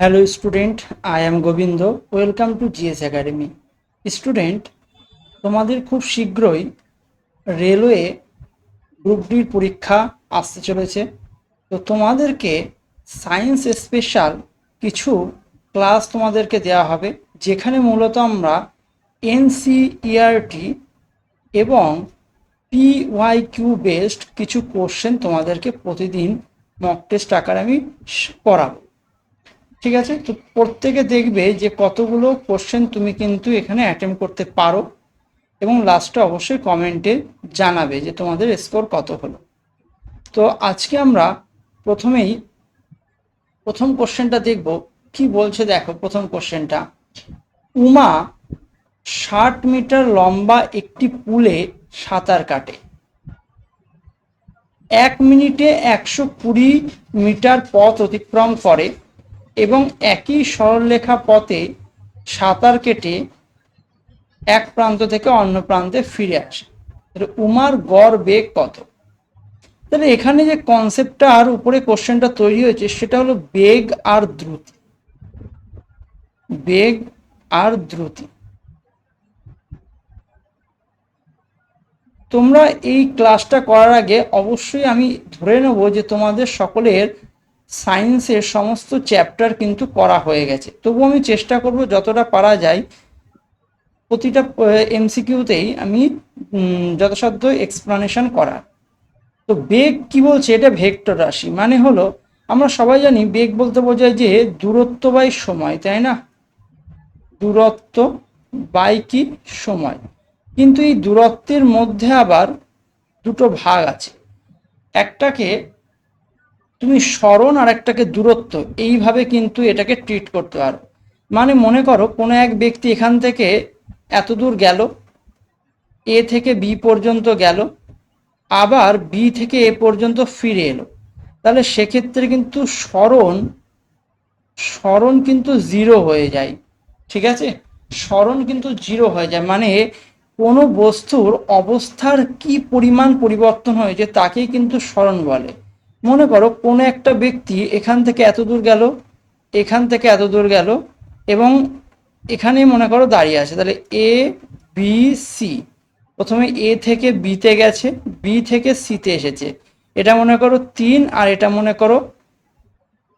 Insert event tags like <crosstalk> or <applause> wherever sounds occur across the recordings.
Hello student I am Gobinda welcome to GS academy student তোমাদের খুব শীঘ্রই railway group ডির পরীক্ষা আসতে চলেছে। তো তোমাদেরকে সায়েন্স স্পেশাল কিছু ক্লাস তোমাদেরকে দেওয়া হবে, যেখানে মূলত আমরা এনসিইআরটি এবং পিওয়াই কিউ বেসড কিছু কোশ্চেন তোমাদেরকে প্রতিদিন মক টেস্ট আকারে আমি করাবো ঠিক আছে? তো প্রত্যেকে দেখবে যে কতগুলো কোশ্চেন তুমি কিন্তু এখানে অ্যাটেম্প করতে পারো এবং লাস্টে অবশ্যই কমেন্টে জানাবে যে তোমাদের স্কোর কত হলো। তো আজকে আমরা প্রথমেই প্রথম কোশ্চেনটা দেখব। কি বলছে দেখো প্রথম কোশ্চেনটা উমা ষাট মিটার লম্বা একটি পুলে সাঁতার কাটে। এক মিনিটে একশো কুড়ি মিটার পথ অতিক্রম করে। এবং একই সরলরেখা পথে সাঁতার কেটে এক প্রান্ত থেকে অন্য প্রান্তে ফিরে আসে। উমার গড় বেগ কত? তাহলে এখানে যে কনসেপ্টটার উপরে কোশ্চেনটা তৈরি হয়েছে, সেটা হলো বেগ আর দ্রুতি। বেগ আর দ্রুতি। তোমরা এই ক্লাসটা করার আগে অবশ্যই আমি ধরে নেব যে তোমাদের সকলের সায়েন্সের সমস্ত চ্যাপ্টার কিন্তু করা হয়ে গেছে। তবু আমি চেষ্টা করব যতটা পারা যায়, প্রতিটা এমসিকিউতেই আমি যথাসাধ্য এক্সপ্লানেশন করার। তো বেগ কি বলছে? এটা ভেক্টর রাশি। মানে হলো, আমরা সবাই জানি বেগ বলতে বোঝায় যে দূরত্ব বাই সময়, তাই না? দূরত্ব বাই কি? সময়। কিন্তু এই দূরত্বের মধ্যে আবার দুটো ভাগ আছে। একটাকে তুমি স্মরণ আর একটাকে দূরত্ব, এইভাবে কিন্তু এটাকে ট্রিট করতে পারো। মানে মনে করো, কোনো এক ব্যক্তি এখান থেকে এত দূর গেল, এ থেকে বি পর্যন্ত গেল, আবার বি থেকে এ পর্যন্ত ফিরে এলো। তাহলে সেক্ষেত্রে কিন্তু স্মরণ স্মরণ কিন্তু জিরো হয়ে যায়, ঠিক আছে? স্মরণ কিন্তু জিরো হয়ে যায় মানে কোনো বস্তুর অবস্থার কি পরিমাণ পরিবর্তন হয়েছে তাকেই কিন্তু স্মরণ বলে। মনে করো কোনো একটা ব্যক্তি এখান থেকে এত দূর গেল, এখান থেকে এত দূর গেল এবং এখানে মনে করো দাঁড়িয়ে আছে। তাহলে এ বি সি প্রথমে এ থেকে বিতে গেছে বি থেকে সিতে এসেছে। এটা মনে করো তিন আর এটা মনে করো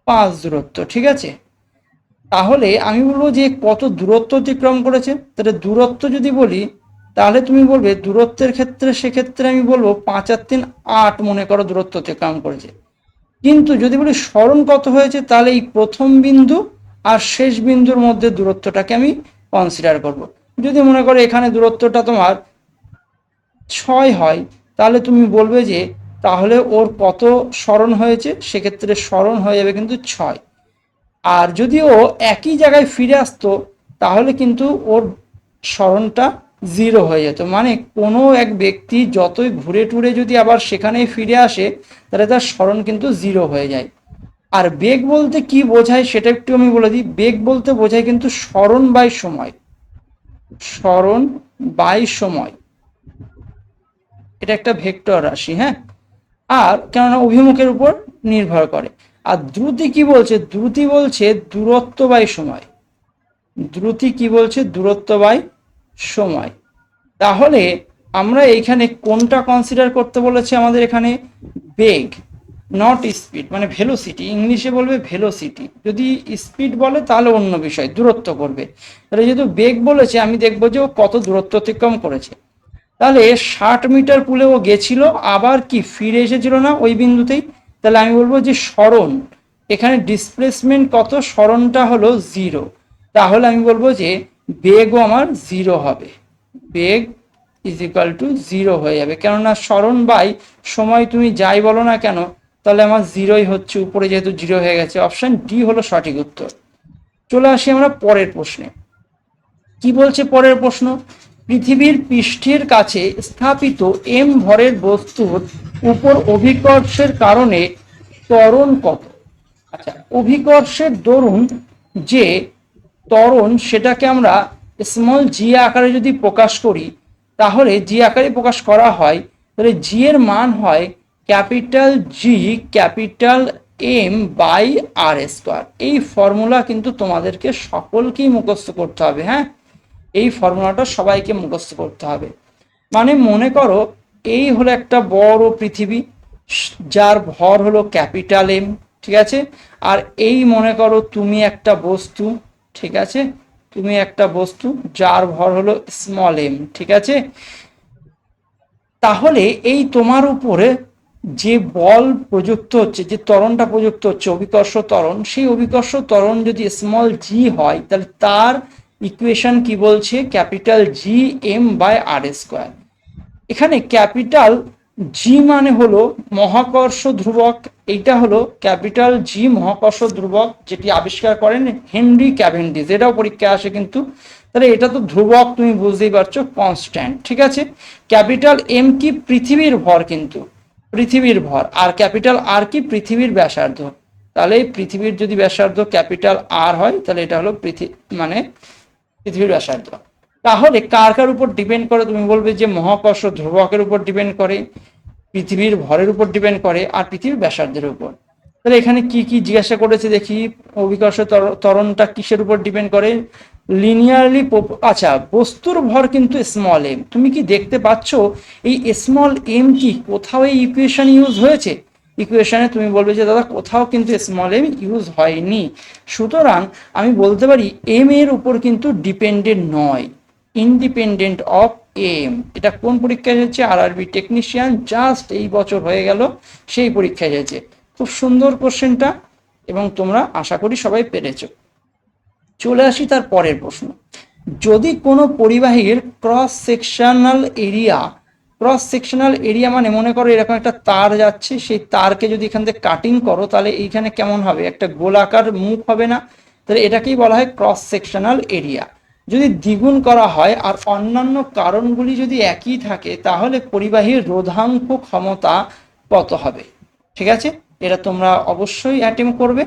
পাঁচ দূরত্ব, ঠিক আছে? তাহলে আমি বলব যে কত দূরত্ব অতিক্রম করেছে। তাহলে দূরত্ব যদি বলি তাহলে তুমি বলবে, দূরত্বের ক্ষেত্রে সেক্ষেত্রে আমি বলব পাঁচ আর তিন আট মনে করো দূরত্ব অতিক্রম করেছে কিন্তু যদি বলি স্মরণ কত হয়েছে, তাহলে এই প্রথম বিন্দু আর শেষ বিন্দুর মধ্যে দূরত্বটাকে আমি কনসিডার করব। যদি মনে করো এখানে দূরত্বটা তোমার ছয় হয়, তাহলে তুমি বলবে যে তাহলে ওর কত স্মরণ হয়েছে, সেক্ষেত্রে স্মরণ হয়ে যাবে কিন্তু ছয় আর যদি ও একই জায়গায় ফিরে আসতো, তাহলে কিন্তু ওর স্মরণটা জিরো হয়ে যেত। মানে কোনো এক ব্যক্তি যতই ঘুরে টুরে যদি আবার সেখানেই ফিরে আসে, তাহলে তার স্মরণ কিন্তু জিরো হয়ে যায়। আর বেগ বলতে কি বোঝায় সেটা একটু আমি বলে দিই। বেগ বলতে বোঝায় কিন্তু স্মরণ বাই সময়। স্মরণ বাই সময়। এটা একটা ভেক্টর রাশি হ্যাঁ? আর কেননা অভিমুখের উপর নির্ভর করে। আর দ্রুতি কি বলছে? দ্রুতি বলছে দূরত্ব বাই সময়। দ্রুতি কি বলছে? দূরত্ব বাই সময়। তাহলে আমরা এইখানে কোনটা কনসিডার করতে বলেছে আমাদের এখানে? বেগ নট স্পিড মানে ভেলোসিটি ইংলিশে বলবে ভেলোসিটি যদি স্পিড বলে, তাহলে অন্য বিষয়, দূরত্ব করবে। তাহলে যেহেতু বেগ বলেছে, আমি দেখব যে ও কত দূরত্ব অতিক্রম করেছে। তাহলে ষাট মিটার পুলে ও গেছিল, আবার কি, ফিরে এসেছিল না ওই বিন্দুতেই? তাহলে আমি বলব যে স্মরণ এখানে ডিসপ্লেসমেন্ট কত? স্মরণটা হলো জিরো তাহলে আমি বলব যে বেগও আমার জিরো হবে। বেগ ইজ ইকাল টু জিরো হয়ে যাবে। কেননা স্মরণ বাই, সময় তুমি যাই বলো না কেন, তাহলে আমার জিরোই হচ্ছে, উপরে যেহেতু জিরো হয়ে গেছে। অপশন ডি হলো সঠিক উত্তর। চলে আসি আমরা পরের প্রশ্নে। কি বলছে পরের প্রশ্ন? পৃথিবীর পৃষ্ঠের কাছে স্থাপিত এম ভরের বস্তুর উপর অভিকর্ষের কারণে ত্বরণ কত? আচ্ছা অভিকর্ষের দরুন যে ত্বরণ সেটাকে আমরা স্মল জি আকারে যদি প্রকাশ করি, তাহলে জি আকারে প্রকাশ করা হয়, তাহলে জি এর মান হয় capital G capital M by R square. এই ফর্মুলা কিন্তু তোমাদেরকে সকলকেই মুখস্থ করতে হবে হ্যাঁ? এই ফর্মুলাটা সবাইকে মুখস্থ করতে হবে। মানে মনে করো, এই হলো একটা বড় পৃথিবী, যার ভর হলো ক্যাপিটাল এম ঠিক আছে? আর এই মনে করো তুমি একটা বস্তু ঠিক আছে? তুমি একটা বস্তু যার ভর হলো স্মল এম ঠিক আছে? তাহলে এই তোমার উপরে যে বল প্রযুক্ত হচ্ছে, যে ত্বরণটা প্রযুক্ত হচ্ছে, অভিকর্ষ ত্বরণ, সেই অভিকর্ষ ত্বরণ যদি স্মল জি হয়, তাহলে তার ইকুয়েশন কি বলছে? Capital G M by R square এখানে ক্যাপিটাল জি মানে হলো মহাকর্ষ ধ্রুবক এইটা হলো ক্যাপিটাল জি মহাকর্ষ ধ্রুবক যেটি আবিষ্কার করেন হেনরি ক্যাভেন্ডিস। এটাও পরীক্ষায় আসে কিন্তু। তাহলে এটা তো ধ্রুবক তুমি বুঝতেই পারছ কনস্ট্যান্ট ঠিক আছে? ক্যাপিটাল এম কি পৃথিবীর ভর কিন্তু, পৃথিবীর ভর। আর ক্যাপিটাল আর কি পৃথিবীর ব্যাসার্ধ? তাহলে পৃথিবীর যদি ব্যাসার্ধ ক্যাপিটাল আর হয়, তাহলে এটা হলো পৃথিবী মানে পৃথিবীর ব্যাসার্ধ। তাহলে কার কার উপর ডিপেন্ড করে? তুমি বলবে যে মহাকর্ষ ধ্রুবকের উপর ডিপেন্ড করে। পৃথিবীর ভরের উপর ডিপেন্ড করে আর পৃথিবীর ব্যাসার্ধের উপর। তাহলে এখানে কি কি জিজ্ঞাসা করেছে দেখি? অভিকর্ষ ত্বরণটা কিসের উপর ডিপেন্ড করে? লিনিয়ারলি আচ্ছা বস্তুর ভর কিন্তু স্মল এম তুমি কি দেখতে পাচ্ছ এই স্মল এম কি কোথাও এই ইকুয়েশন ইউজ হয়েছে? ইকুয়েশনে তুমি বলবে যে, দাদা, কোথাও কিন্তু স্মল এম ইউজ হয়নি। সুতরাং আমি বলতে পারি এম এর উপর কিন্তু ডিপেন্ডেন্ট নয়। ইন্ডিপেন্ডেন্ট অফ এম এটা কোন পরীক্ষায় এসেছে আর আরবি টেকনিশিয়ান জাস্ট এই বছর হয়ে গেল, সেই পরীক্ষায় এসেছে খুব সুন্দর কোশ্চেনটা এবং তোমরা আশা করি সবাই পেরেছ। চলে আসি তার পরের প্রশ্ন। যদি কোনো পরিবাহীর cross sectional area cross sectional area মানে মনে করো এরকম একটা তার যাচ্ছে, সেই তারকে যদি এখান থেকে কাটিং করো, তাহলে এইখানে কেমন হবে? একটা গোলাকার মুখ হবে না? তাহলে এটাকেই বলা হয় ক্রস সেকশনাল এরিয়া যদি দ্বিগুণ করা হয় আর অন্যান্য কারণগুলি যদি একই থাকে, তাহলে পরিবাহীর রোধাঙ্ক ক্ষমতা কত হবে? ঠিক আছে? এটা তোমরা অবশ্যই অ্যাটেম্প করবে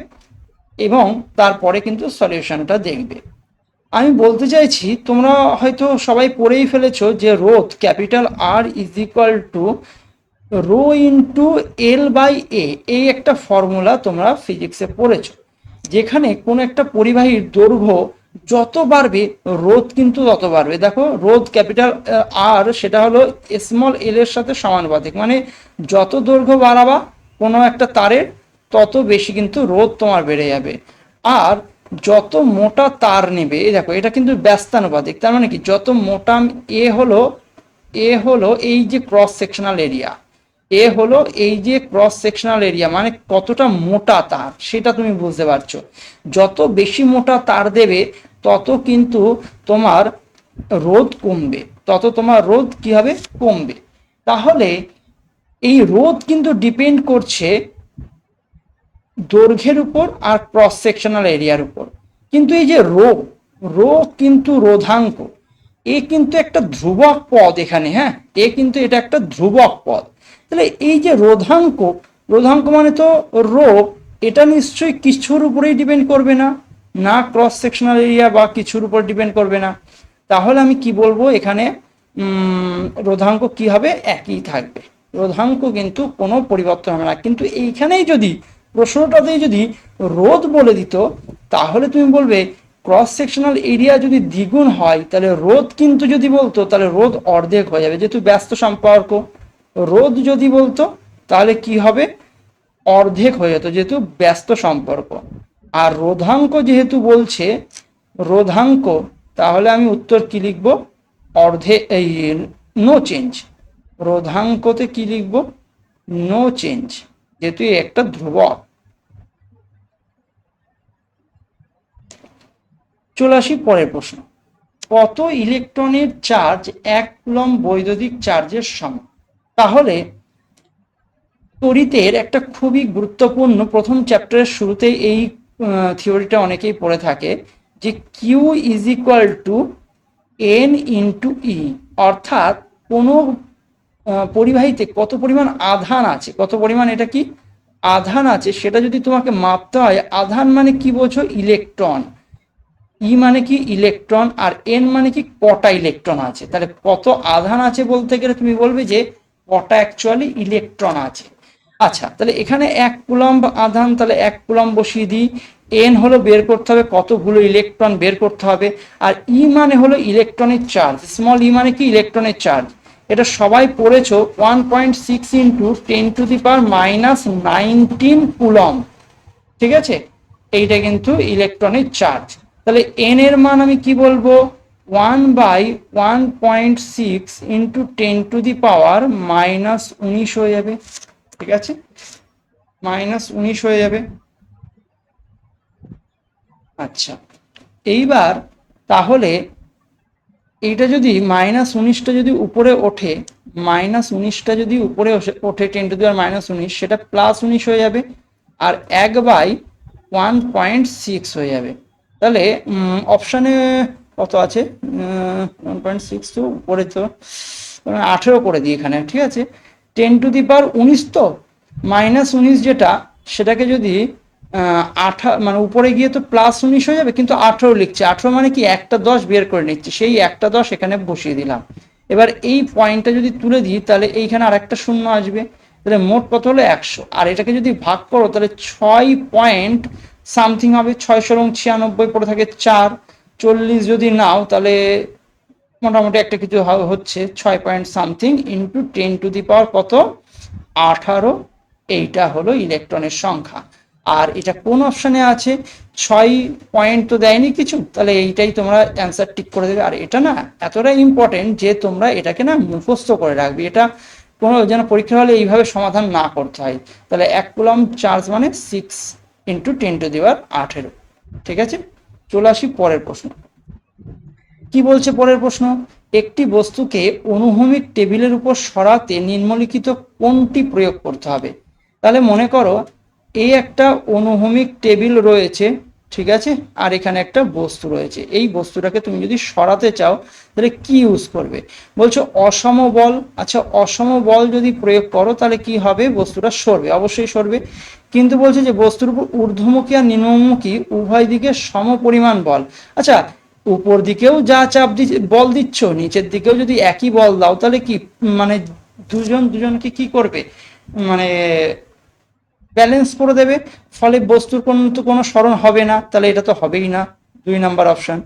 এবং তারপরে কিন্তু সলিউশনটা দেখবে। আমি বলতে চাইছি, তোমরা হয়তো সবাই পড়েই ফেলেছো যে রোধ, capital R is equal to rho into L by A এই একটা ফর্মুলা তোমরা ফিজিক্সে পড়েছো। যেখানে কোনো একটা পরিবাহীর দৈর্ঘ্য যত বাড়বে, রোধ কিন্তু তত বাড়বে। দেখো, রোধ ক্যাপিটাল আর সেটা হলো স্মল এল এর সাথে সমানুপাতিক। মানে যত দৈর্ঘ্য বাড়াবা কোনো একটা তারের তত বেশি কিন্তু রোধ তোমার বেড়ে যাবে। আর যত মোটা তার নেবে, এই দেখো, এটা কিন্তু ব্যস্তানুপাতিক। তার মানে কি? যত মোটা এ হলো এ হলো এই যে ক্রস সেকশনাল এরিয়া এ হলো এই যে ক্রস সেকশনাল এরিয়া মানে কতটা মোটা তার, সেটা তুমি বুঝতে পারছ। যত বেশি মোটা তার দেবে, তত কিন্তু তোমার রোদ কমবে, তত তোমার রোদ কি হবে? কমবে। তাহলে এই রোদ কিন্তু ডিপেন্ড করছে দৈর্ঘ্যের উপর আর ক্রস সেকশনাল এরিয়ার উপর। কিন্তু এই যে রো রো কিন্তু রোধাঙ্ক, এ কিন্তু একটা ধ্রুবক পদ এখানে হ্যাঁ? এ কিন্তু এটা একটা ধ্রুবক পদ। তাহলে এই যে রোধাঙ্ক রোধাঙ্ক মানে তো রো এটা নিশ্চয়ই কিছুর উপরেই ডিপেন্ড করবে না না ক্রস সেকশনাল এরিয়া বা কিছুর উপর ডিপেন্ড করবে না। তাহলে আমি কি বলব, এখানে রোধাঙ্ক কি হবে? একই থাকবে। রোধাঙ্ক কিন্তু কোনো পরিবর্তন হবে না। কিন্তু এইখানেই যদি, প্রশ্নটাতেই যদি রোদ বলে দিত, তাহলে তুমি বলবে ক্রস সেকশনাল এরিয়া যদি দ্বিগুণ হয়, তাহলে রোদ কিন্তু যদি বলতো, তাহলে রোদ অর্ধেক হয়ে যাবে। যেহেতু ব্যস্ত সম্পর্ক রোদ যদি বলতো, তাহলে কি হবে? অর্ধেক হয়ে যেত, যেহেতু ব্যস্ত সম্পর্ক। আর রোধাঙ্ক যেহেতু বলছে, রোধাঙ্ক, তাহলে আমি উত্তর কি লিখব? অর্ধে, এই নো চেঞ্জ রোধাঙ্কতে কি লিখব? নো চেঞ্জ যেহেতু একটা ধ্রুবক। চলে আসি পরের প্রশ্ন। কত ইলেকট্রনের চার্জ এক কুলম বৈদ্যুতিক চার্জের সমান? তাহলে তরিতের একটা খুবই গুরুত্বপূর্ণ প্রথম চ্যাপ্টারের শুরুতে এই থিওরিটা অনেকেই পড়ে থাকে যে Q is equal to N into E অর্থাৎ কোনো পরিবাহীতে কত পরিমাণ আধান আছে, কত পরিমাণ এটা কি? আধান আছে, সেটা যদি তোমাকে মাপতে হয়, আধান মানে কি বোঝো? ইলেকট্রন। ই মানে কি ইলেকট্রন, আর এন মানে কি কটা ইলেকট্রন আছে। তাহলে কত আধান আছে বলতে গেলে তুমি বলবে যে কটা অ্যাকচুয়ালি ইলেকট্রন আছে। আচ্ছা তাহলে এখানে এক কুলম্ব আধান, তাহলে এক কুলম্ব বসিয়ে দিই। এন হলো বের করতে হবে কতগুলো ইলেকট্রন বের করতে হবে। আর ই মানে হলো ইলেকট্রনের চার্জ স্মল ই মানে কি? ইলেকট্রনের চার্জ এটা সবাই পড়েছো one point six into ten to the power minus nineteen coulomb ঠিক আছে? এইটা কিন্তু ইলেকট্রনের চার্জ তাহলে এন এর মান আমি কি বলব? One by one point six into ten to the power minus উনিশ হয়ে যাবে, ঠিক আছে? মাইনাস উনিশ হয়ে যাবে। আচ্ছা এইবার তাহলে এইটা যদি মাইনাস উনিশটা যদি উপরে ওঠে মাইনাস উনিশটা যদি উপরে ওঠে- টেন টু দেওয়ার মাইনাস উনিশ, সেটা প্লাস উনিশ হয়ে যাবে আর এক বাই ওয়ান পয়েন্ট সিক্স হয়ে যাবে। তাহলে অপশানে কত আছে? ওয়ান পয়েন্ট সিক্স তো উপরে তো আঠেরো করে দিই এখানে, ঠিক আছে? টেন টু দি পাওয়ার উনিশ তো মাইনাস উনিশ যেটা, সেটাকে যদি আঠা মানে উপরে গিয়ে তো প্লাস উনিশ হয়ে যাবে, কিন্তু আঠেরো লিখছে। আঠেরো মানে কি? একটা দশ বের করে নিচ্ছে, সেই একটা দশ এখানে বসিয়ে দিলাম। এবার এই পয়েন্টটা যদি তুলে দিই, তাহলে এইখানে আর একটা শূন্য আসবে। তাহলে মোট কত হলো? একশো। আর এটাকে যদি ভাগ করো, তাহলে ছয় পয়েন্ট সামথিং হবে, ছয়শো এবং ছিয়ানব্বই পড়ে থাকে চার। চল্লিশ যদি নাও, তাহলে মোটামুটি একটা কিছু হচ্ছে ছয় point something into ten to the power কত? আঠারো। এইটা হলো ইলেকট্রনের সংখ্যা। আর এটা কোন অপশানে আছে? ছয় পয়েন্ট তো দেয়নি কিছু? তাহলে এইটাই তোমরা অ্যান্সার টিক করে দেবে। আর এটা না এতটাই ইম্পর্টেন্ট যে তোমরা এটাকে না মুখস্থ করে রাখবে। এটা কোনো যেন পরীক্ষা হলে এইভাবে সমাধান না করতে হয়। তাহলে এক কুলম চার্জ মানে সিক্স ইন্টু টেন টু দেওয়ার আঠেরো। ঠিক আছে? চলে আসি পরের প্রশ্ন। কি বলছে পরের প্রশ্ন? একটি বস্তুকে অনুভূমিক টেবিলের উপর সরাতে নিম্নলিখিত কোনটি প্রয়োগ করতে হবে? তাহলে মনে করো এই একটা অনুভূমিক টেবিল রয়েছে, ঠিক আছে? আর এখানে একটা বস্তু রয়েছে। এই বস্তুটাকে তুমি যদি সরাতে চাও, তাহলে কি ইউজ করবে? বলছো অসম বল আচ্ছা অসম বল যদি প্রয়োগ করো, তাহলে কি হবে? বস্তুটা সরবে। অবশ্যই সরবে। কিন্তু বলছে যে বস্তুর উপর ঊর্ধ্বমুখী আর নিম্নমুখী উভয় দিকে সম পরিমাণ বল। আচ্ছা উপর দিকেও যা চাপ বল দিচ্ছ, নিচের দিকেও যদি একই বল দাও, তাহলে কি মানে দুজন দুজনকে কি করবে? মানে ব্যালেন্স করে দেবে? ফলে বস্তুর কোনো তো কোনো স্মরণ হবে না, তাহলে এটা তো হবেই না, দুই নাম্বার অপশন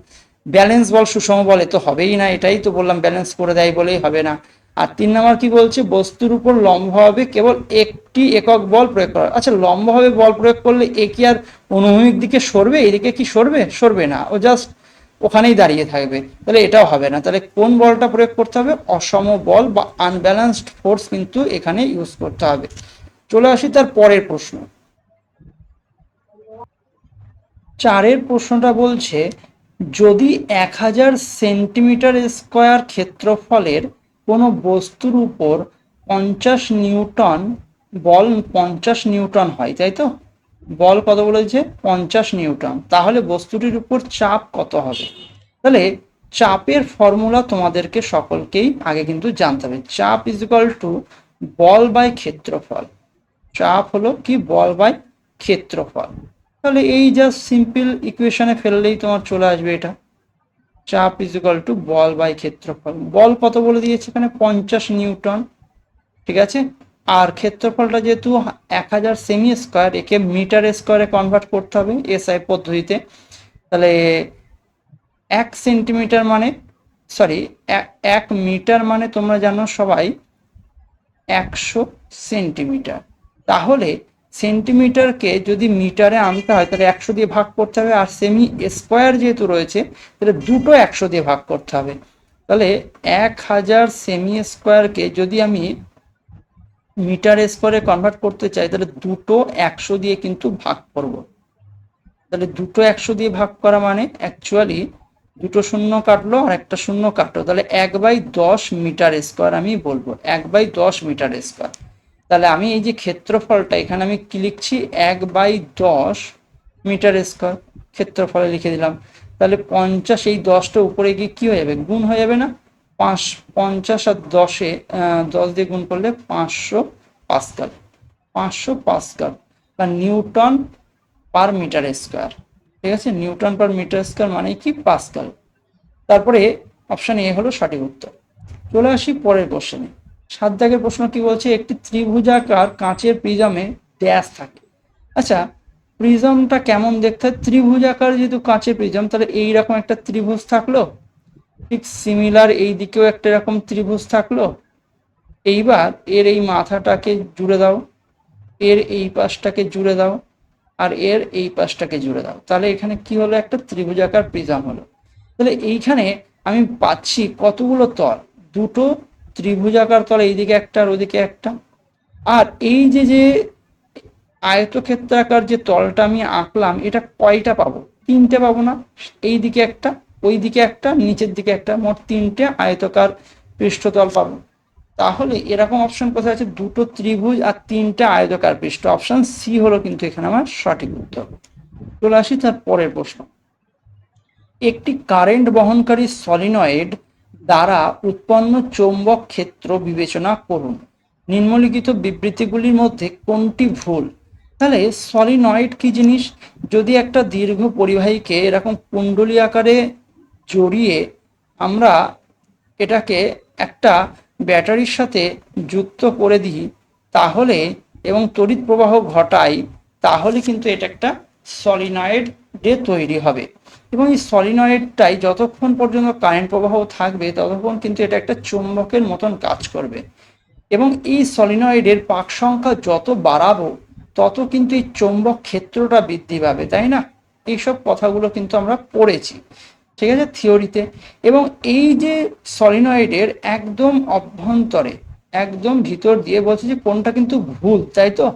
ব্যালেন্স বল সুষম বলে তো হবেই না, এটাই তো বললাম ব্যালেন্স করে দেয় বলেই হবে না। আর তিন নাম্বার কি বলছে? বস্তুর উপর লম্বভাবে কেবল একটি একক বল প্রয়োগ করা। আচ্ছা লম্বভাবে বল প্রয়োগ করলে এ কি আর অনুভূমিক দিকে সরবে? এদিকে কি সরবে? সরবে না। ও জাস্ট ওখানেই দাঁড়িয়ে থাকবে। তাহলে এটাও হবে না। তাহলে কোন বলটা প্রয়োগ করতে হবে? অসম বল বা আনব্যালেন্সড ফোর্স কিন্তু এখানে ইউজ করতে হবে। চলে আসি তার পরের প্রশ্ন। চারের প্রশ্নটা বলছে, যদি এক হাজার সেন্টিমিটার স্কোয়ার ক্ষেত্রফলের কোনো বস্তুর উপর পঞ্চাশ নিউটন, বল পঞ্চাশ নিউটন হয়, তাই তো? বল কত বলেছে? পঞ্চাশ নিউটন। তাহলে বস্তুটির উপর চাপ কত হবে? তাহলে চাপের ফর্মুলা তোমাদেরকে সকলকেই আগে কিন্তু জানতে হবে। চাপ ইজ ইকাল টু বল বাই ক্ষেত্রফল। চাপ হলো কি? বল বাই ক্ষেত্রফল। তাহলে এই জাস্ট সিম্পল ইকুয়েশনে ফেললেই তোমার চলে আসবে এটা। চাপ ইজ ইকাল টু বল বাই ক্ষেত্রফল। বল কত বলে দিয়েছে এখানে? পঞ্চাশ নিউটন। ঠিক আছে? আর ক্ষেত্রফলটা যেহেতু এক হাজার সেমি স্কোয়ার একে মিটার স্কোয়ারে কনভার্ট করতে হবে এসআই পদ্ধতিতে। তাহলে এক সেন্টিমিটার মানে সরি এক মিটার মানে তোমরা জানো সবাই একশো সেন্টিমিটার তাহলে সেন্টিমিটারকে যদি মিটারে আনতে হয়, তাহলে একশো দিয়ে ভাগ করতে হবে, আর সেমি স্কোয়ার যেহেতু রয়েছে, তাহলে দুটো একশো দিয়ে ভাগ করতে হবে। তাহলে এক হাজার সেমি স্কোয়ারকে যদি আমি মিটার স্কোয়ারে কনভার্ট করতে চাই, তাহলে দুটো একশো দিয়ে কিন্তু ভাগ করব। তাহলে দুটো একশো দিয়ে ভাগ করা মানে অ্যাকচুয়ালি দুটো শূন্য কাটলো আর একটা শূন্য কাটলো। তাহলে এক বাই দশ মিটার স্কোয়ার আমি বলব, এক বাই দশ মিটার স্কোয়ার তাহলে আমি এই যে ক্ষেত্রফলটা, এখানে আমি কি লিখছি? এক বাই দশ মিটার স্কোয়ার, ক্ষেত্রফলে লিখে দিলাম। তাহলে পঞ্চাশ, এই দশটা উপরে গিয়ে কি হয়ে যাবে? গুণ হয়ে যাবে না? পাঁচ, পঞ্চাশ আর দশে দশ দিয়ে গুণ করলে পাঁচশো পাস্কাল পাঁচশো পাস্কাল বা নিউটন পার মিটার স্কোয়ার। ঠিক আছে? নিউটন পার মিটার স্কোয়ার মানে কি? পাস্কাল তারপরে অপশন এ হলো সঠিক উত্তর। চলে আসি পরের কোশ্চেনে। সাত প্রশ্ন কি বলছে? একটি ত্রিভুজাকার কাঁচের প্রিজমে ড্যাশ থাকে। আচ্ছা প্রিজমটা কেমন দেখতে হয়? ত্রিভুজাকার যেহেতু কাঁচের প্রিজম, তাহলে এইরকম একটা ত্রিভুজ থাকল? ঠিক সিমিলার এই দিকেও একটা এরকম ত্রিভুজ থাকল। এইবার এর এই মাথাটাকে জুড়ে দাও। এর এই পাশটাকে জুড়ে দাও। আর এর এই পাশটাকে জুড়ে দাও। তাহলে এখানে কি হলো? একটা ত্রিভুজাকার প্রিজম হলো। তাহলে এইখানে আমি পাচ্ছি কতগুলো তল? দুটো ত্রিভুজাকার তল, এইদিকে একটা আর ওদিকে একটা। আর এই যে যে আয়তক্ষেত্রাকার যে তলটা আমি আঁকলাম, এটা কয়টা পাবো? তিনটে পাবো না? এই দিকে একটা ওই দিকে একটা, নিচের দিকে একটা, মোট তিনটে আয়তকার পৃষ্ঠতল পাবো। তাহলে এরকম অপশন কোথায় আছে? দুটো ত্রিভুজ আর তিনটে আয়তকার পৃষ্ঠ। অপশন সি হলো কিন্তু এখানে আমার সঠিক উত্তর। চলে আসি তার পরের প্রশ্ন। একটি কারেন্ট বহনকারী সলিনয়েড দ্বারা উৎপন্ন চৌম্বক ক্ষেত্র বিবেচনা করুন। নিম্নলিখিত বিবৃতিগুলির মধ্যে কোনটি ভুল? তাহলে সলিনয়েড কি জিনিস? যদি একটা দীর্ঘ পরিবাহীকে এরকম কুণ্ডলী আকারে জড়িয়ে আমরা এটাকে একটা ব্যাটারির সাথে যুক্ত করে দিই, তাহলে এবং তড়িৎ প্রবাহ ঘটাই তাহলে কিন্তু এটা একটা সলিনয়েড ডে তৈরি হবে। এবং এই সলিনয়েডটাই যতক্ষণ পর্যন্ত কারেন্ট প্রবাহ থাকবে, ততক্ষণ কিন্তু এটা একটা চুম্বকের মতন কাজ করবে। এবং এই সলিনয়েডের পাক সংখ্যা যত বাড়াবো, তত কিন্তু এই চৌম্বক ক্ষেত্রটা বৃদ্ধি পাবে, তাই না? এইসব কথাগুলো কিন্তু আমরা পড়েছি, ঠিক আছে, থিওরিতে। এবং এই যে সলিনয়েডের একদম অভ্যন্তরে, একদম ভিতর দিয়ে বলছে যে কোনটা কিন্তু ভুল, তাই তো?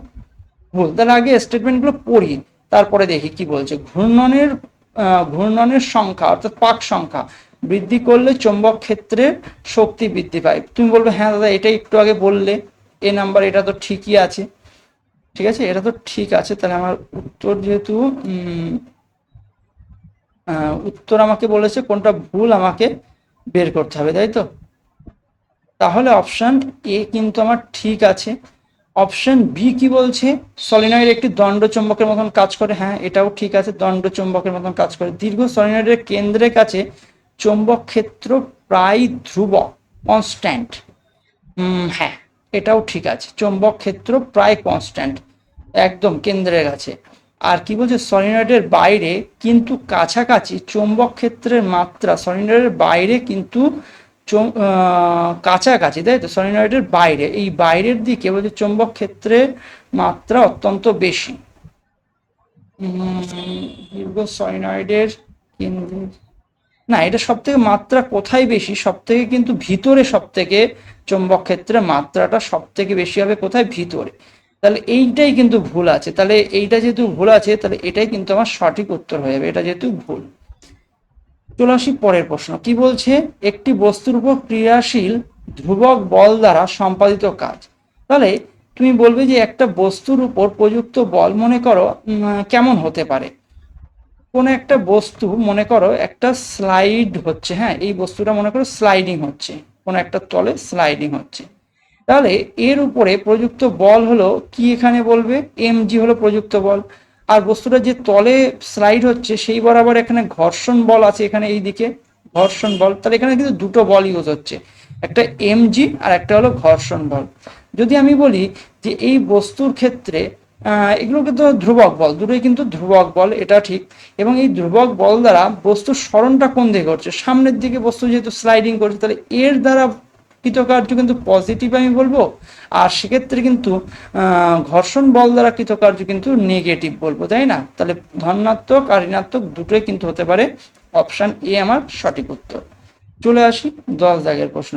ভুল তার আগে স্টেটমেন্টগুলো পড়ি, তারপরে দেখি কি বলছে। ঘূর্ণনের ঘূর্ণনের সংখ্যা, অর্থাৎ পাক সংখ্যা বৃদ্ধি করলে চৌম্বক ক্ষেত্রের শক্তি বৃদ্ধি পায়। তুমি বলবে হ্যাঁ দাদা, এটা একটু আগে বললে, এ নাম্বার, এটা তো ঠিকই আছে। ঠিক আছে? এটা তো ঠিক আছে, তাহলে আমার উত্তর যেহেতু উত্তর আমাকে বলেছে কোনটা ভুল আমাকে বের করতে হবে, তাই তো? তাহলে অপশান এ কিন্তু আমার ঠিক আছে। অপশন বি কি বলছে? সলিনয়েড একটি দণ্ড চুম্বকের মতন কাজ করে। হ্যাঁ এটাও ঠিক আছে, দণ্ড চুম্বকের মতন কাজ করে। দীর্ঘ সলিনয়েডের কেন্দ্রের কাছে চুম্বক ক্ষেত্র প্রায় ধ্রুবক কনস্ট্যান্ট হ্যাঁ এটাও ঠিক আছে, চুম্বক ক্ষেত্র প্রায় কনস্ট্যান্ট একদম কেন্দ্রের কাছে। আর কি বলছে? সলিনয়েডের বাইরে কিন্তু কাছাকাছি চুম্বক ক্ষেত্রের মাত্রা, সলিনয়েডের বাইরে কিন্তু কাছাকাছি, তাই তো? সলিনয়েডের বাইরে। এই বাইরের দিকে বলছে চুম্বক ক্ষেত্রের মাত্রা অত্যন্ত বেশি। দীর্ঘ সলিনয়েডের না, এটা সব থেকে মাত্রা কোথায় বেশি? সব থেকে কিন্তু ভিতরে সব থেকে চুম্বক ক্ষেত্রের মাত্রাটা সব থেকে বেশি হবে কোথায়? ভিতরে। তাহলে এইটাই কিন্তু ভুল আছে। তাহলে এইটা যেহেতু ভুল আছে, তাহলে এটাই কিন্তু আমার সঠিক উত্তর হয়ে যাবে। এটা যেহেতু ভুল। চলে আসি পরের প্রশ্ন। কি বলছে? একটি বস্তুর উপর ক্রিয়াশীল ধ্রুবক বল দ্বারা সম্পাদিত কাজ। তাহলে তুমি বলবে যে একটা বস্তুর উপর প্রযুক্ত বল, মনে করো কেমন হতে পারে? কোন একটা বস্তু, মনে করো, একটা স্লাইড হচ্ছে হ্যাঁ এই বস্তুটা মনে করো স্লাইডিং হচ্ছে, কোন একটা তলে স্লাইডিং হচ্ছে। তাহলে এর উপরে প্রযুক্ত বল হলো কি এখানে বলবে? এম জি হলো প্রযুক্ত বল। আর বস্তুটা যে তলে স্লাইড হচ্ছে, সেই বরাবর এখানে ঘর্ষণ বল আছে এখানে এই দিকে। ঘর্ষণ বল। তাহলে এখানে কিন্তু দুটো বল ইউজ হচ্ছে। একটা এমজি আর একটা হলো ঘর্ষণ বল। যদি আমি বলি যে এই বস্তুর ক্ষেত্রে এগুলো কিন্তু ধ্রুবক বল। দুটোই কিন্তু ধ্রুবক বল, এটা ঠিক। এবং এই ধ্রুবক বল দ্বারা বস্তুর স্মরণটা কোন দিকে করছে সামনের দিকে বস্তু যেহেতু স্লাইডিং করছে, তাহলে এর দ্বারা কৃতকার্য কিন্তু পজিটিভ আমি বলব। আর সেক্ষেত্রে কিন্তু ঘর্ষণ বল দ্বারা কৃতকার্য কিন্তু নেগেটিভ বলব, তাই না? তাহলে ধনাত্মক, আর ঋণাত্মক দুটোই কিন্তু হতে পারে। অপশান এ আমার সঠিক উত্তর। চলে আসি দশ দাগের প্রশ্ন।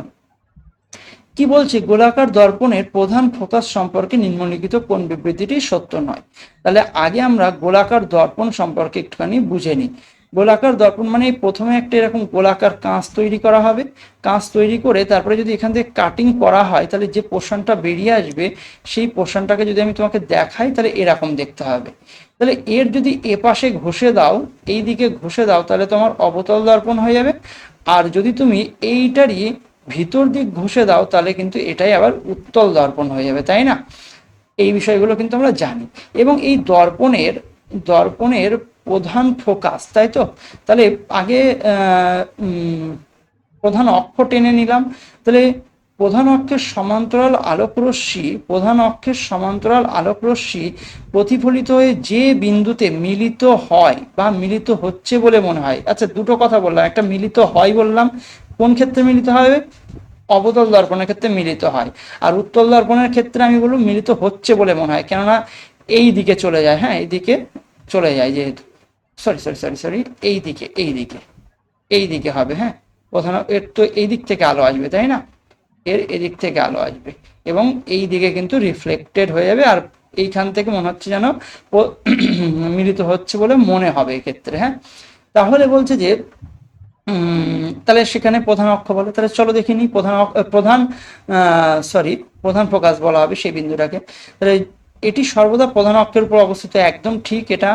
কি বলছে, গোলাকার দর্পণের প্রধান ফোকাস সম্পর্কে নিম্নলিখিত কোন বিবৃতিটি সত্য নয়? তাহলে আগে আমরা গোলাকার দর্পণ সম্পর্কে একটুখানি বুঝে নিই। গোলাকার দর্পণ মানে প্রথমে একটা এরকম গোলাকার কাঁচ তৈরি করা হবে। কাঁচ তৈরি করে তারপরে যদি এখান থেকে কাটিং করা হয়, তাহলে যে পোর্শনটা বেরিয়ে আসবে, সেই পোর্শনটাকে যদি আমি তোমাকে দেখাই, তাহলে এরকম দেখতে হবে। তাহলে এর যদি এ পাশে ঘষে দাও, এই দিকে ঘষে দাও, তাহলে তোমার অবতল দর্পণ হয়ে যাবে। আর যদি তুমি এইটারই ভিতর দিক ঘষে দাও, তাহলে কিন্তু এটাই আবার উত্তল দর্পণ হয়ে যাবে, তাই না? এই বিষয়গুলো কিন্তু আমরা জানি। এবং এই দর্পণের দর্পণের প্রধান ফোকাস, তাই তো? তাহলে আগে প্রধান অক্ষ টেনে নিলাম। তাহলে প্রধান অক্ষের সমান্তরাল আলোক রশ্মি প্রধান অক্ষের সমান্তরাল আলোক রশ্মি প্রতিফলিত হয়ে যে বিন্দুতে মিলিত হয় বা মিলিত হচ্ছে বলে মনে হয়। আচ্ছা দুটো কথা বললাম। একটা মিলিত হয় বললাম, কোন ক্ষেত্রে মিলিত হবে? অবতল দর্পণের ক্ষেত্রে মিলিত হয়। আর উত্তল দর্পণের ক্ষেত্রে আমি বলব মিলিত হচ্ছে বলে মনে হয়। কেননা, এই দিকে চলে যায় হ্যাঁ এই দিকে চলে যায় যেহেতু। সরি সরি সরি সরি এই দিকে এই দিকে। এই দিকে হবে হ্যাঁ? প্রধান এর তো এই দিক থেকে আলো আসবে, তাই না? এর এদিক থেকে আলো আসবে। এবং এই দিকে কিন্তু রিফ্লেক্টেড হয়ে যাবে আর এইখান থেকে মনে হচ্ছে যেন <clears throat> মিলিত হচ্ছে বলে মনে হবে এক্ষেত্রে হ্যাঁ? তাহলে বলছে যে তাহলে সেখানে প্রধান অক্ষ বলে। তাহলে চলো দেখে নিই, প্রধান প্রধান সরি প্রধান প্রকাশ বলা হবে সেই বিন্দুটাকে। তাহলে এটি সর্বদা প্রধান অক্ষের উপর অবস্থিত, একদম ঠিক এটা।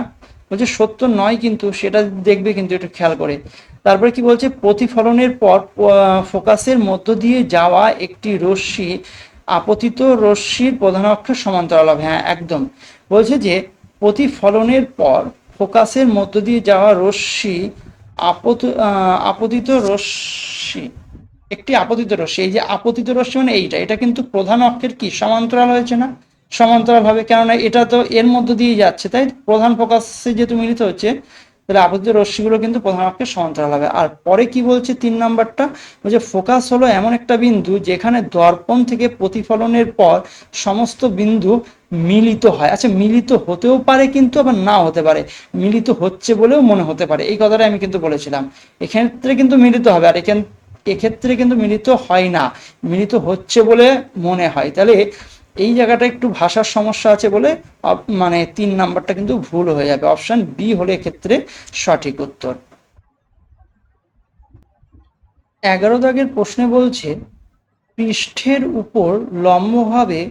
বলছে, সত্য নয় কিন্তু, সেটা দেখবে কিন্তু, একটু খেয়াল করে। তারপরে কি বলছে, প্রতিফলনের পর ফোকাসের মধ্য দিয়ে যাওয়া একটি রশ্মি, আপতিত রশ্মির প্রধান অক্ষের সমান্তরাল হবে। হ্যাঁ একদম। বলছে যে, প্রতিফলনের পর, ফোকাসের মধ্য দিয়ে যাওয়া রশ্মি, আপত আপতিত রশ্মি, একটি আপতিত রশ্মি, এই যে আপতিত রশ্মি মানে এইটা, এটা কিন্তু প্রধান অক্ষের কি? সমান্তরাল হয়েছে না? সমান্তরাল হবে কেননা এটা তো এর মধ্য দিয়ে যাচ্ছে, তাই প্রধান ফোকাসে যেহেতু মিলিত হচ্ছে, তাহলে আপতিত রশ্মিগুলো কিন্তু প্রধান অক্ষের সমান্তরাল হবে। আর পরে কি বলছে তিন নাম্বারটা? বলছে ফোকাস হলো এমন একটা বিন্দু যেখানে দর্পণ থেকে প্রতিফলনের পর সমস্ত বিন্দু মিলিত হয়। আচ্ছা মিলিত হতেও পারে কিন্তু আবার না হতে পারে। মিলিত হচ্ছে বলেও মনে হতে পারে। এই কথাটা আমি কিন্তু বলেছিলাম। এক্ষেত্রে কিন্তু মিলিত হবে, আর এখান এক্ষেত্রে কিন্তু মিলিত হয় না। মিলিত হচ্ছে বলে মনে হয়। তাহলে এই জায়গাটা একটু ভাষার সমস্যা আছে বলে মানে তিন নাম্বারটা কিন্তু ভুল হয়ে যাবে। অপশন বি হলে এক্ষেত্রে সঠিক উত্তর। এগারো দাগের প্রশ্নে বলছে, পৃষ্ঠের উপর লম্বভাবে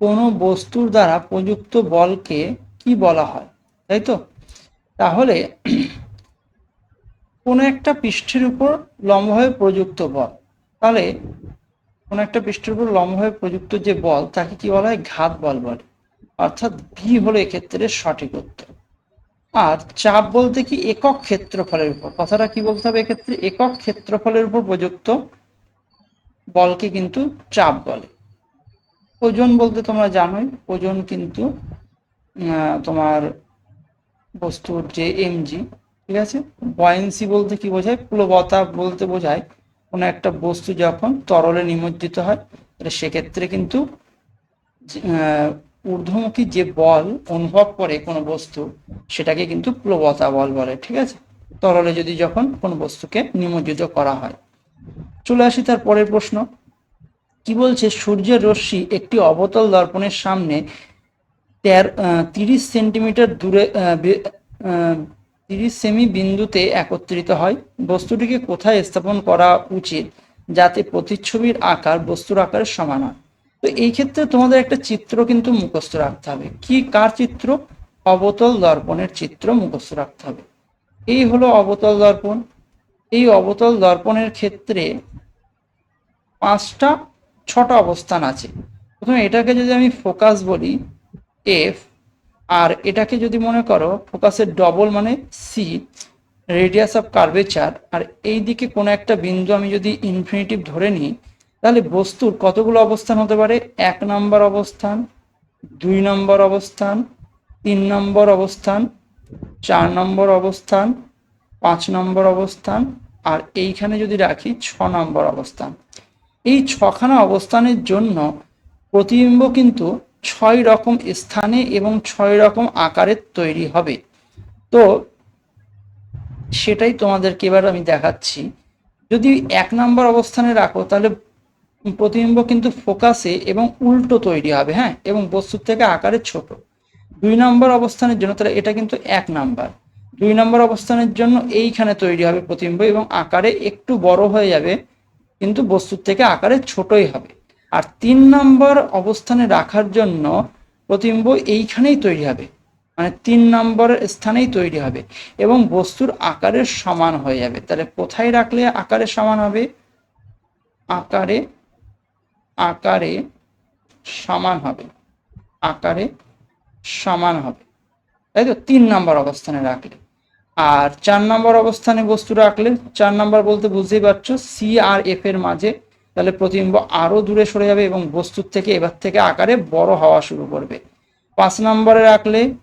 কোনো বস্তুর দ্বারা প্রযুক্ত বলকে কি বলা হয়? তাই তো? তাহলে কোনো একটা পৃষ্ঠের উপর লম্বভাবে প্রযুক্ত বল। তাহলে কোনো একটা পৃষ্ঠের উপর লম্বভাবে প্রযুক্ত যে বল, তাকে কি বলা হয়? ঘাত বল বলে অর্থাৎ বি হলো এক্ষেত্রে সঠিক উত্তর। আর চাপ বলতে কি? একক ক্ষেত্রফলের উপর। কথাটা কি বলতে হবে এক্ষেত্রে? একক ক্ষেত্রফলের উপর প্রযুক্ত বলকে কিন্তু চাপ বলে। ওজন বলতে তোমরা জানোই। ওজন কিন্তু তোমার বস্তুর যে এমজি ঠিক আছে? বয়েন্সি বলতে কি বোঝায়? প্লবতা বলতে বোঝায়। কোনো একটা বস্তু যখন তরলে নিমজ্জিত হয়, তাহলে সেক্ষেত্রে কিন্তু ঊর্ধ্বমুখী যে বল অনুভব করে কোনো বস্তু, সেটাকে কিন্তু প্লবতা বল বলে, ঠিক আছে? তরলে যদি যখন কোনো বস্তুকে নিমজ্জিত করা হয়। চলে আসি তার পরের প্রশ্ন। কি বলছে, সূর্যের রশ্মি একটি অবতল দর্পণের সামনে তের তিরিশ সেন্টিমিটার দূরে তিরিশ সেমি বিন্দুতে একত্রিত হয়। বস্তুটিকে কোথায় স্থাপন করা উচিত? যাতে প্রতিচ্ছবির আকার বস্তুর আকারের সমান হয়। তো এই ক্ষেত্রে তোমাদের একটা চিত্র কিন্তু মুখস্থ রাখতে হবে। কি, কার চিত্র? অবতল দর্পণের চিত্র মুখস্থ রাখতে হবে। এই হলো অবতল দর্পণ। এই অবতল দর্পণের ক্ষেত্রে পাঁচটা, ছটা অবস্থান আছে। প্রথমে এটাকে যদি আমি ফোকাস বলি এফ আর এটাকে যদি মনে করো ফোকাসের ডবল মানে সি রেডিয়াস অফ কার্ভেচার আর এই দিকে কোনো একটা বিন্দু আমি যদি ইনফিনিটিভ ধরে নিই, তাহলে বস্তুর কতগুলো অবস্থান হতে পারে? এক নম্বর অবস্থান, দুই নম্বর অবস্থান, তিন নম্বর অবস্থান, চার নম্বর অবস্থান, পাঁচ নম্বর অবস্থান, আর এইখানে যদি রাখি ছ নম্বর অবস্থান। এই ছখানা অবস্থানের জন্য প্রতিবিম্ব কিন্তু ছয় রকম স্থানে এবং ছয় রকম আকারের তৈরি হবে। তো সেটাই তোমাদেরকে এবার আমি দেখাচ্ছি। যদি এক নম্বর অবস্থানে রাখো, তাহলে প্রতিবিম্ব কিন্তু ফোকাসে এবং উল্টো তৈরি হবে হ্যাঁ? এবং বস্তুর থেকে আকারে ছোট। দুই নম্বর অবস্থানের জন্য, তাহলে এটা কিন্তু এক নাম্বার। দুই নম্বর অবস্থানের জন্য এইখানে তৈরি হবে প্রতিবিম্ব এবং আকারে একটু বড় হয়ে যাবে, কিন্তু বস্তুর থেকে আকারে ছোটই হবে। আর তিন নম্বর অবস্থানে রাখার জন্য প্রতিবিম্ব এইখানেই তৈরি হবে। মানে তিন নম্বরের স্থানেই তৈরি হবে এবং বস্তুর আকারের সমান হয়ে যাবে। তাহলে কোথায় রাখলে আকারে সমান হবে? আকারে আকারে সমান হবে। আকারে সমান হবে। তাই তো? তিন নম্বর অবস্থানে রাখলে। আর চার নম্বর অবস্থানে বস্তু রাখলে, চার নম্বর বলতে বুঝতেই পারছ সি আর এফ এর মাঝে তাহলে প্রতিবিম্ব আরও দূরে সরে যাবে এবং বস্তুর থেকে এবার থেকে আকারে বড় হওয়া শুরু করবে। পাঁচ নম্বরে রাখলে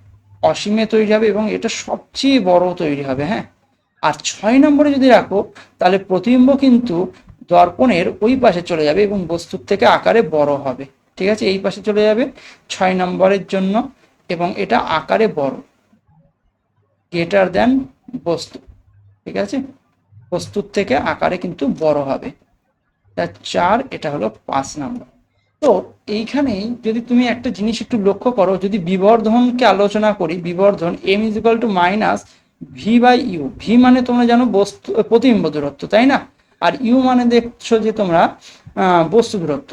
অসীমে তৈরি হবে এবং এটা সবচেয়ে বড় তৈরি হবে হ্যাঁ? আর ছয় নম্বরে যদি রাখো, তাহলে প্রতিবিম্ব কিন্তু দর্পণের ওই পাশে চলে যাবে এবং বস্তুর থেকে আকারে বড় হবে। ঠিক আছে? এই পাশে চলে যাবে ছয় নম্বরের জন্য এবং এটা আকারে বড়। গ্রেটার দেন বস্তু। ঠিক আছে? বস্তুর থেকে আকারে কিন্তু বড় হবে। তা চার, এটা হলো পাঁচ নাম্বার। তো এইখানেই যদি তুমি একটা জিনিস একটু লক্ষ্য করো, যদি বিবর্ধনকে আলোচনা করি, বিবর্ধন M is to minus V by U V মানে তোমরা জানো বস্তু, প্রতিবিম্ব দূরত্ব, তাই না? আর ইউ মানে দেখছ যে তোমরা বস্তু দূরত্ব।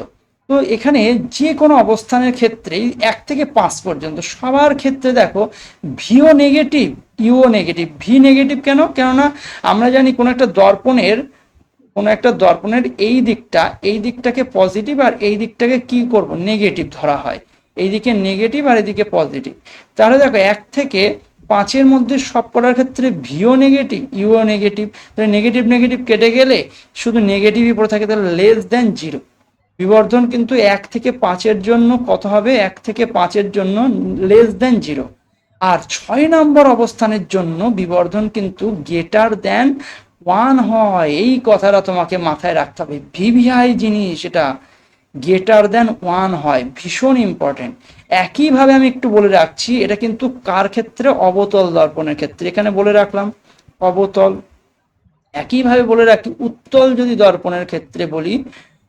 তো এখানে যে কোনো অবস্থানের ক্ষেত্রেই এক থেকে পাঁচ পর্যন্ত, সবার ক্ষেত্রে দেখো ভিও নেগেটিভ ইউও নেগেটিভ ভি নেগেটিভ কেন? কেননা আমরা জানি কোনো একটা দর্পণের কোনো একটা দর্পণের এই দিকটা, এই দিকটাকে পজিটিভ আর এই দিকটাকে কি করব? নেগেটিভ ধরা হয়। এইদিকে নেগেটিভ আর এদিকে পজিটিভ তাহলে দেখো, এক থেকে পাঁচের মধ্যে সব করার ক্ষেত্রে ভিও নেগেটিভ ইউও নেগেটিভ তাহলে নেগেটিভ নেগেটিভ কেটে গেলে শুধু নেগেটিভই পড়ে থাকে, তাহলে লেস দেন জিরো বিবর্ধন কিন্তু এক থেকে পাঁচের জন্য কত হবে? এক থেকে পাঁচের জন্য লেস দেন জিরো আর ছয় নম্বর অবস্থানের জন্য বিবর্ধন কিন্তু গেটার দেন ওয়ান হয়, এই কথাটা তোমাকে মাথায় রাখতে হবে। ভিভিআই জিনিস এটা গেটার দেন ওয়ান হয়, ভীষণ ইম্পর্টেন্ট একইভাবে আমি একটু বলে রাখছি, এটা কিন্তু কার ক্ষেত্রে? অবতল দর্পণের ক্ষেত্রে। এখানে বলে রাখলাম, অবতল। একইভাবে বলে রাখি, উত্তল যদি দর্পণের ক্ষেত্রে বলি,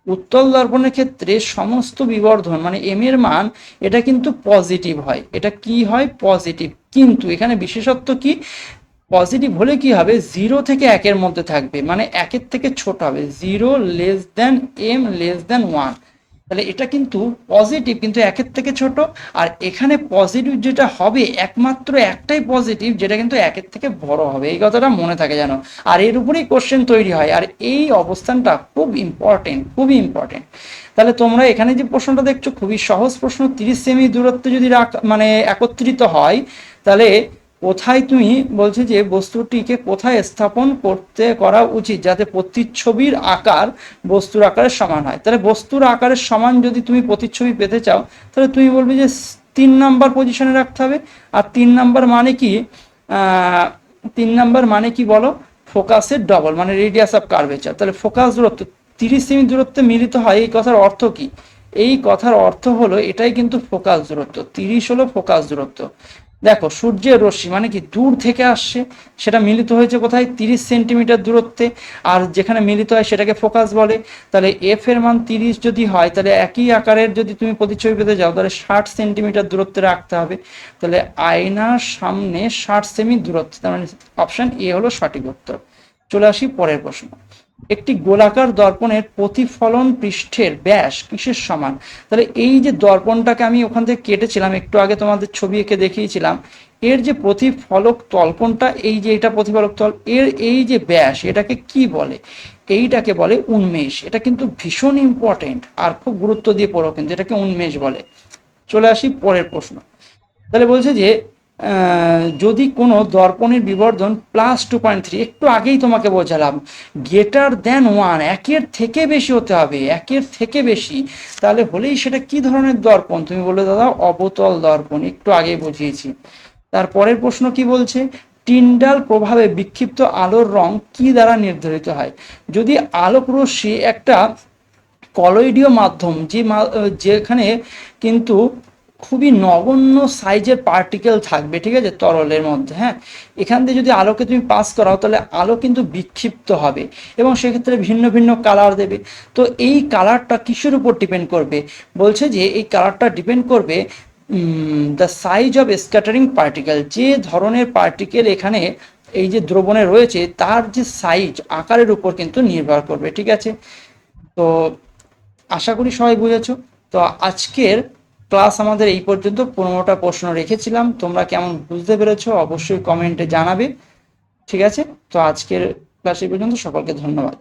উত্তল দর্পণের ক্ষেত্রে সমস্ত বিবর্ধন মানে এম এর মান, এটা কিন্তু পজিটিভ হয়। এটা কি হয়? পজিটিভ কিন্তু এখানে বিশেষত্ব কি? পজিটিভ হলে কি হবে? জিরো থেকে একের মধ্যে থাকবে। মানে একের থেকে ছোট হবে। Zero less than M less than one তাহলে এটা কিন্তু পজিটিভ কিন্তু একের থেকে ছোট। আর এখানে পজিটিভ যেটা হবে, একমাত্র একটাই পজিটিভ যেটা কিন্তু একের থেকে বড় হবে। এই কথাটা মনে থাকে যেন। আর এর উপরেই কোশ্চেন তৈরি হয়। আর এই অবস্থানটা খুব ইম্পর্টেন্ট খুবই ইম্পর্টেন্ট তাহলে তোমরা এখানে যে প্রশ্নটা দেখছ, খুবই সহজ প্রশ্ন। তিরিশ সেমি দূরত্বে যদি রাখ মানে একত্রিত হয়, তাহলে কোথায় তুমি বলছে যে বস্তুটিকে কোথায় স্থাপন করতে করা উচিত যাতে প্রতিচ্ছবির আকার বস্তুর আকারের সমান হয়? তাহলে বস্তুর আকারের সমান যদি তুমি প্রতিচ্ছবি পেতে চাও, তাহলে তুমি বলবে যে তিন নাম্বার পজিশনে রাখতে হবে। আর তিন নাম্বার মানে কি? তিন নাম্বার মানে কি বলো? ফোকাসের ডবল মানে রেডিয়াস অফ কার্ভেচার তাহলে ফোকাস দূরত্ব, তিরিশ সেমি দূরত্বে মিলিত হয়, এই কথার অর্থ কি? এই কথার অর্থ হলো এটাই কিন্তু ফোকাস দূরত্ব। তিরিশ হলো ফোকাস দূরত্ব। দেখো, সূর্যের রশ্মি মানে কি দূর থেকে আসছে, সেটা মিলিত হয়েছে কোথায়? তিরিশ সেন্টিমিটার দূরত্বে। আর যেখানে মিলিত হয় সেটাকে ফোকাস বলে। তাহলে এফ এর মান তিরিশ যদি হয়, তাহলে একই আকারের যদি তুমি প্রতিচ্ছবি পেতে যাও, তাহলে ষাট সেন্টিমিটার দূরত্বে রাখতে হবে। তাহলে আয়নার সামনে ষাট সেমি দূরত্ব, তার মানে অপশন এ হলো সঠিক উত্তর। চলে আসি পরের প্রশ্ন। একটি গোলাকার দর্পণের প্রতিফলন পৃষ্ঠের ব্যাস কিসের সমান? তাহলে এই যে দর্পণটাকে আমি ওখান থেকে কেটেছিলাম, একটু আগে তোমাদের ছবি এঁকে দেখিয়েছিলাম, এর যে প্রতিফলক তলপনটা এই যে এটা প্রতিফলক তল, এর এই যে ব্যাস, এটাকে কি বলে? এইটাকে বলে উন্মেষ। এটা কিন্তু ভীষণ ইম্পর্টেন্ট আর খুব গুরুত্ব দিয়ে পড়ো কিন্তু এটাকে উন্মেষ বলে। চলে আসি পরের প্রশ্ন। তাহলে বলছে যে যদি কোনো দর্পণের বিবর্ধন প্লাস টু পয়েন্ট থ্রি একটু আগেই তোমাকে বোঝালাম। গেটার দেন ওয়ান একের থেকে বেশি হতে হবে, একের থেকে বেশি। তাহলে হলেই সেটা কি ধরনের দর্পণ? তুমি বলে দাদা অবতল দর্পণ, একটু আগেই বুঝিয়েছি। তারপরের প্রশ্ন কি বলছে? টিন্ডাল প্রভাবে বিক্ষিপ্ত আলোর রং কি দ্বারা নির্ধারিত হয়? যদি আলোক রশ্মি একটা কলয়েডীয় মাধ্যম, যে যেখানে কিন্তু খুবই নগণ্য সাইজের পার্টিকেল থাকবে, ঠিক আছে? তরলের মধ্যে হ্যাঁ? এখান দিয়ে যদি আলোকে তুমি পাস করাও, তাহলে আলো কিন্তু বিক্ষিপ্ত হবে এবং সেক্ষেত্রে ভিন্ন ভিন্ন কালার দেবে। তো এই কালারটা কিসের উপর ডিপেন্ড করবে? বলছে যে এই কালারটা ডিপেন্ড করবে the size of scattering particle যে ধরনের পার্টিকেল এখানে এই যে দ্রবণে রয়েছে, তার যে সাইজ আকারের উপর কিন্তু নির্ভর করবে, ঠিক আছে? তো আশা করি সবাই বুঝেছ। তো আজকের ক্লাস আমাদের এই পর্যন্ত। পনেরোটা প্রশ্ন রেখেছিলাম। তোমরা কেমন বুঝতে পেরেছ অবশ্যই কমেন্টে জানাবে। ঠিক আছে? তো আজকের ক্লাস এই পর্যন্ত। সকলকে ধন্যবাদ।